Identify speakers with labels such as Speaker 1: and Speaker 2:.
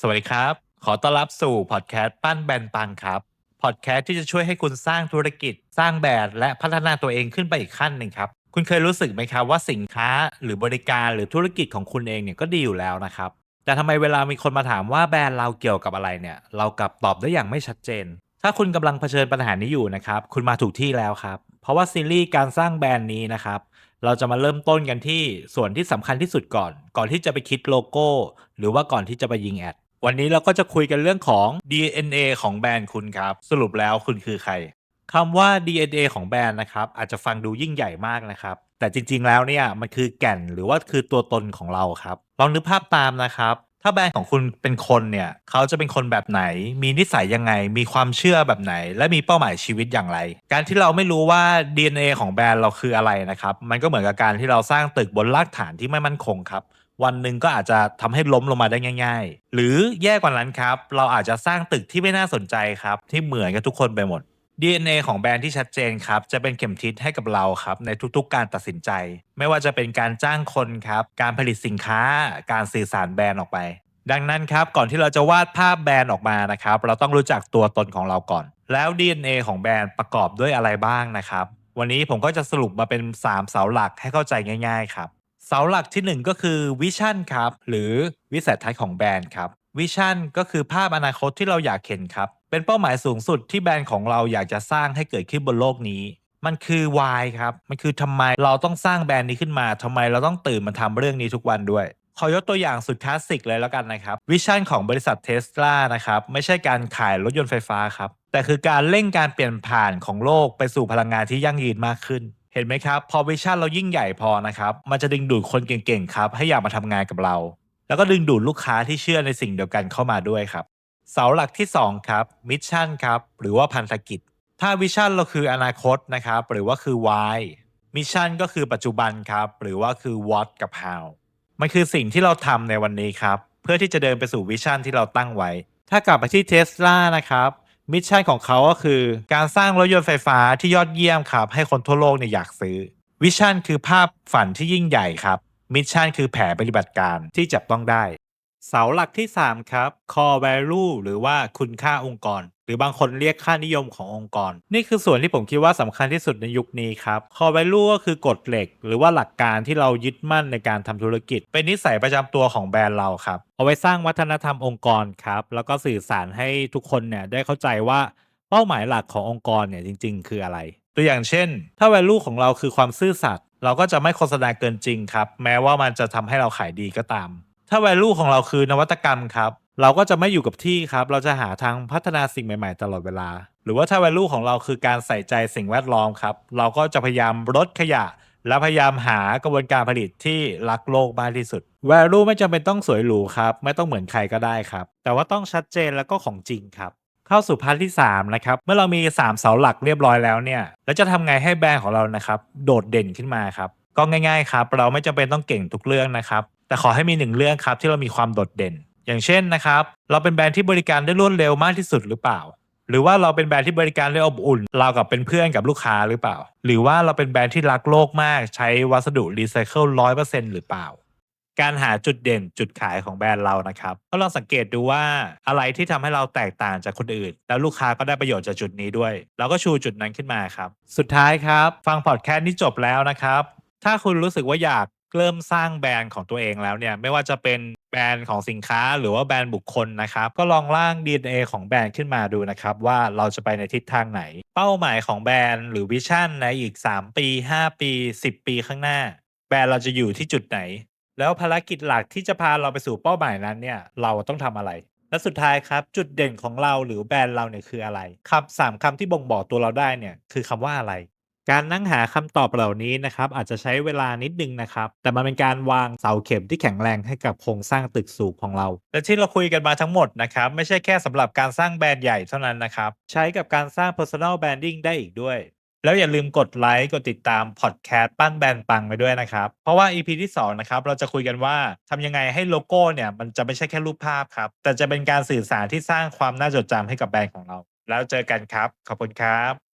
Speaker 1: สวัสดีครับ ขอต้อนรับสู่พอดแคสต์ปั้นแบนปังครับ พอดแคสต์ที่จะช่วยให้คุณสร้างธุรกิจ สร้างแบรนด์และพัฒนาตัวเองขึ้นไปอีกขั้นหนึ่งครับ คุณเคยรู้สึกไหมครับว่าสินค้าหรือบริการหรือธุรกิจของคุณเองเนี่ยก็ดีอยู่แล้วนะครับ แต่ทำไมเวลามีคนมาถามว่าแบรนด์เราเกี่ยวกับอะไรเนี่ย เรากลับตอบได้อย่างไม่ชัดเจน ถ้าคุณกำลังเผชิญปัญหานี้อยู่นะครับ คุณมาถูกที่แล้วครับ เพราะว่าซีรีส์การสร้างแบรนด์นี้นะครับเราจะมาเริ่มต้นกันที่ส่วนที่สำคัญที่สุดก่อน ก่อนที่จะไปคิดโลโก้ หรือว่าก่อนที่จะไปยิงแอด วันนี้เราก็จะคุยกันเรื่องของ DNA ของแบรนด์คุณครับ สรุปแล้วคุณคือใครคำว่า DNA ของแบรนด์นะครับ อาจจะฟังดูยิ่งใหญ่มากนะครับ แต่จริง ๆ แล้วเนี่ยมันคือแก่นหรือว่าคือตัวตนของเราครับ ลองนึกภาพตามนะครับถ้าแบรนด์ของคุณเป็นคนเนี่ยเขาจะเป็นคนแบบไหน มีนิสัยยังไง มีความเชื่อแบบไหน และมีเป้าหมายชีวิตอย่างไร การที่เราไม่รู้ว่า DNA ของแบรนด์เราคืออะไรนะครับ มันก็เหมือนกับการที่เราสร้างตึกบนรากฐานที่ไม่มั่นคงครับ วันหนึ่งก็อาจจะทำให้ล้มลงมาได้ง่าย ๆ หรือแย่กว่านั้นครับ เราอาจจะสร้างตึกที่ไม่น่าสนใจครับ ที่เหมือนกับทุกคนไปหมด DNA ของแบรนด์ที่ชัดเจนครับ จะเป็นเข็มทิศให้กับเราครับ ในทุกๆ การตัดสินใจ ไม่ว่าจะเป็นการจ้างคนครับ การผลิตสินค้า การสื่อสารแบรนด์ออกไป ดังนั้นครับ ก่อนที่เราจะวาดภาพแบรนด์ออกมานะครับ เราต้องรู้จักตัวตนของเราก่อน แล้ว DNA ของแบรนด์ประกอบด้วยอะไรบ้างนะครับ วันนี้ผมก็จะสรุปมาเป็น 3 เสาหลักให้เข้าใจง่าย ๆ ครับ เสาหลักที่ 1 ก็คือวิชั่นครับ หรือวิสัยทัศน์ของแบรนด์ครับวิชั่นก็คือภาพอนาคตที่เราอยากเห็นครับ เป็นเป้าหมายสูงสุดที่แบรนด์ของเราอยากจะสร้างให้เกิดขึ้นบนโลกนี้ มันคือ why ครับ มันคือทำไมเราต้องสร้างแบรนด์นี้ขึ้นมาทำไมเราต้องตื่นมาทำเรื่องนี้ทุกวันด้วย ขอยกตัวอย่างสุดคลาสสิกเลยแล้วกันนะครับ วิชั่นของบริษัทเทสลานะครับ ไม่ใช่การขายรถยนต์ไฟฟ้าครับ แต่คือการเร่งการเปลี่ยนผ่านของโลกไปสู่พลังงานที่ยั่งยืนมากขึ้น เห็นไหมครับ พอวิชั่นเรายิ่งใหญ่พอนะครับ มันจะดึงดูดคนเก่งๆครับ ให้อยากมาทำงานกับเรา แล้วก็ดึงดูดลูกค้าที่เชื่อในสิ่งเดียวกันเข้ามาด้วยครับ เสาหลักที่ 2 ครับมิชชั่นครับ หรือว่าพันธกิจ ถ้าวิชั่นเราคืออนาคตนะครับ หรือว่าคือ why มิชชั่นก็คือปัจจุบันครับ หรือว่าคือ what กับ how มันคือสิ่งที่เราทำในวันนี้ครับ เพื่อที่จะเดินไปสู่วิชั่นที่เราตั้งไว้ ถ้ากลับไปที่เทสลานะครับ มิชชั่นของเขาก็คือ การสร้างรถยนต์ไฟฟ้าที่ยอดเยี่ยมครับ ให้คนทั่วโลกเนี่ยอยากซื้อ วิชั่นคือภาพฝันที่ยิ่งใหญ่ครับ มิชชั่นคือแผนปฏิบัติการที่จับต้องได้ เสาหลักที่ 3 ครับ core value หรือว่าคุณค่าองค์กร หรือบางคนเรียกค่านิยมขององค์กร นี่คือส่วนที่ผมคิดว่าสำคัญที่สุดในยุคนี้ครับ core value ก็คือกฎเหล็ก หรือว่าหลักการที่เรายึดมั่นในการทำธุรกิจ เป็นนิสัยประจำตัวของแบรนด์เราครับ เอาไว้สร้างวัฒนธรรมองค์กรครับ แล้วก็สื่อสารให้ทุกคนเนี่ยได้เข้าใจว่าเป้าหมายหลักขององค์กรเนี่ยจริง ๆ คืออะไร ตัวอย่างเช่น ถ้า value ของเราคือความซื่อสัตย์เราก็จะไม่โฆษณาเกินจริงครับแม้ว่ามันจะทำให้เราขายดีก็ตาม ถ้า value ของเราคือนวัตกรรมครับ เราก็จะไม่อยู่กับที่ครับ เราจะหาทางพัฒนาสิ่งใหม่ๆ ตลอดเวลา หรือว่าถ้า value ของเราคือการใส่ใจสิ่งแวดล้อมครับ เราก็จะพยายามลดขยะ และพยายามหากระบวนการผลิตที่รักโลกมากที่สุด value ไม่จำเป็นต้องสวยหรูครับ ไม่ต้องเหมือนใครก็ได้ครับ แต่ว่าต้องชัดเจนแล้วก็ของจริงครับเข้าสู่พาร์ทที่ 3 นะครับ เมื่อเรามี 3 เสาหลักเรียบร้อยแล้วเนี่ยแล้วจะทำไงให้แบรนด์ของเรานะครับ โดดเด่นขึ้นมาครับ ก็ง่ายๆครับ เราไม่จำเป็นต้องเก่งทุกเรื่องนะครับ แต่ขอให้มีหนึ่งเรื่องครับที่เรามีความโดดเด่น อย่างเช่นนะครับเราเป็นแบรนด์ที่บริการได้รวดเร็วมากที่สุดหรือเปล่า หรือว่าเราเป็นแบรนด์ที่บริการได้อบอุ่นเรากับเป็นเพื่อนกับลูกค้าหรือเปล่า หรือว่าเราเป็นแบรนด์ที่รักโลกมาก ใช้วัสดุรีไซเคิลร้อยเปอร์เซ็นต์หรือเปล่าการหาจุดเด่นจุดขายของแบรนด์เรานะครับก็ลองสังเกตดูว่าอะไรที่ทำให้เราแตกต่างจากคนอื่น แล้วลูกค้าก็ได้ประโยชน์จากจุดนี้ด้วย เราก็ชูจุดนั้นขึ้นมาครับ สุดท้ายครับ ฟังพอดแคสต์นี้จบแล้วนะครับ ถ้าคุณรู้สึกว่าอยาก เริ่มสร้างแบรนด์ของตัวเองแล้วเนี่ยไม่ว่าจะเป็นแบรนด์ของสินค้าหรือว่าแบรนด์บุคคลนะครับ ก็ลองร่าง DNA ของแบรนด์ขึ้นมาดูนะครับ ว่าเราจะไปในทิศทางไหน เป้าหมายของแบรนด์หรือวิชั่นในอีก 3 ปี 5 ปี 10 ปีข้างหน้า แบรนด์เราจะอยู่ที่จุดไหน แล้วภารกิจหลักที่จะพาเราไปสู่เป้าหมายนั้นเนี่ยเราต้องทำอะไรและสุดท้ายครับจุดเด่นของเราหรือแบรนด์เราเนี่ยคืออะไรคำสามคำที่บ่งบอกตัวเราได้เนี่ยคือคำว่าอะไร การนั่งหาคำตอบเหล่านี้นะครับอาจจะใช้เวลานิดนึงนะครับ แต่มันเป็นการวางเสาเข็มที่แข็งแรงให้กับโครงสร้างตึกสูงของเรา และที่เราคุยกันมาทั้งหมดนะครับ ไม่ใช่แค่สำหรับการสร้างแบรนด์ใหญ่เท่านั้นนะครับ ใช้กับการสร้าง personal branding ได้อีกด้วย แล้วอย่าลืมกดไลค์กดติดตามพอดแคสต์ปั้นแบรนด์ปังไปด้วยนะครับ เพราะว่า EP ที่2นะครับเราจะคุยกันว่าทำยังไงให้โลโก้เนี่ยมันจะไม่ใช่แค่รูปภาพครับแต่จะเป็นการสื่อสารที่สร้างความน่าจดจำให้กับแบรนด์ของเรา แล้วเจอกันครับขอบคุณครับ